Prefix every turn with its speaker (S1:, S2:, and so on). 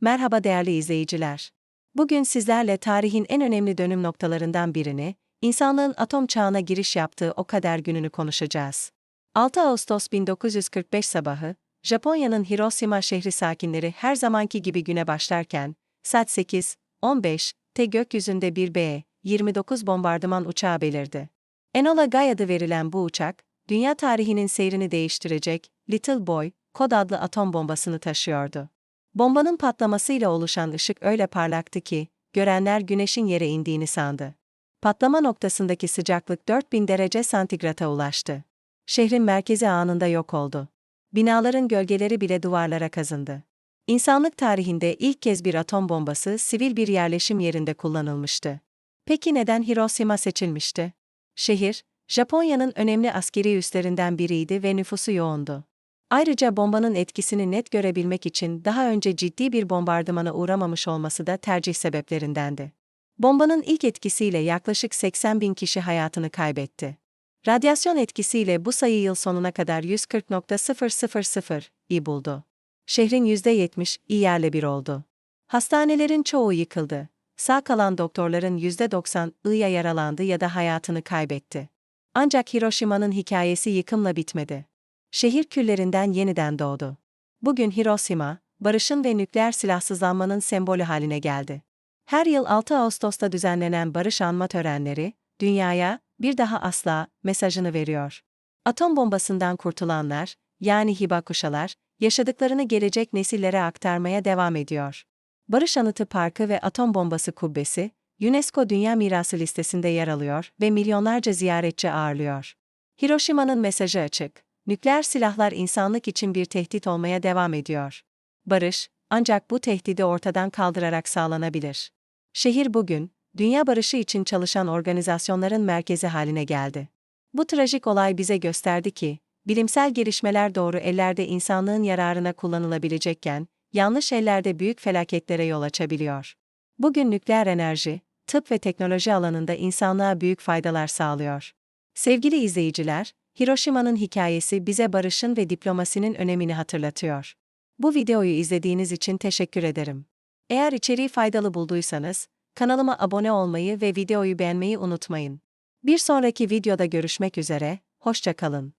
S1: Merhaba değerli izleyiciler. Bugün sizlerle tarihin en önemli dönüm noktalarından birini, insanlığın atom çağına giriş yaptığı o kader gününü konuşacağız. 6 Ağustos 1945 sabahı, Japonya'nın Hiroşima şehri sakinleri her zamanki gibi güne başlarken, saat 8, 15, te gökyüzünde bir B-29 bombardıman uçağı belirdi. Enola Gay adı verilen bu uçak, dünya tarihinin seyrini değiştirecek Little Boy, kod adlı atom bombasını taşıyordu. Bombanın patlamasıyla oluşan ışık öyle parlaktı ki, görenler güneşin yere indiğini sandı. Patlama noktasındaki sıcaklık 4000 derece santigrata ulaştı. Şehrin merkezi anında yok oldu. Binaların gölgeleri bile duvarlara kazındı. İnsanlık tarihinde ilk kez bir atom bombası sivil bir yerleşim yerinde kullanılmıştı. Peki neden Hiroşima seçilmişti? Şehir, Japonya'nın önemli askeri üslerinden biriydi ve nüfusu yoğundu. Ayrıca bombanın etkisini net görebilmek için daha önce ciddi bir bombardımana uğramamış olması da tercih sebeplerindendi. Bombanın ilk etkisiyle yaklaşık 80 bin kişi hayatını kaybetti. Radyasyon etkisiyle bu sayı yıl sonuna kadar 140.000 i buldu. Şehrin %70 i yerle bir oldu. Hastanelerin çoğu yıkıldı. Sağ kalan doktorların %90 i'ya yaralandı ya da hayatını kaybetti. Ancak Hiroşima'nın hikayesi yıkımla bitmedi. Şehir küllerinden yeniden doğdu. Bugün Hiroşima, barışın ve nükleer silahsızlanmanın sembolü haline geldi. Her yıl 6 Ağustos'ta düzenlenen barış anma törenleri, dünyaya, bir daha asla, mesajını veriyor. Atom bombasından kurtulanlar, yani Hibakuşalar, yaşadıklarını gelecek nesillere aktarmaya devam ediyor. Barış Anıtı Parkı ve Atom Bombası Kubbesi, UNESCO Dünya Mirası listesinde yer alıyor ve milyonlarca ziyaretçi ağırlıyor. Hiroşima'nın mesajı açık. Nükleer silahlar insanlık için bir tehdit olmaya devam ediyor. Barış, ancak bu tehdidi ortadan kaldırarak sağlanabilir. Şehir bugün, dünya barışı için çalışan organizasyonların merkezi haline geldi. Bu trajik olay bize gösterdi ki, bilimsel gelişmeler doğru ellerde insanlığın yararına kullanılabilecekken, yanlış ellerde büyük felaketlere yol açabiliyor. Bugün nükleer enerji, tıp ve teknoloji alanında insanlığa büyük faydalar sağlıyor. Sevgili izleyiciler, Hiroşima'nın hikayesi bize barışın ve diplomasinin önemini hatırlatıyor. Bu videoyu izlediğiniz için teşekkür ederim. Eğer içeriği faydalı bulduysanız, kanalıma abone olmayı ve videoyu beğenmeyi unutmayın. Bir sonraki videoda görüşmek üzere, hoşça kalın.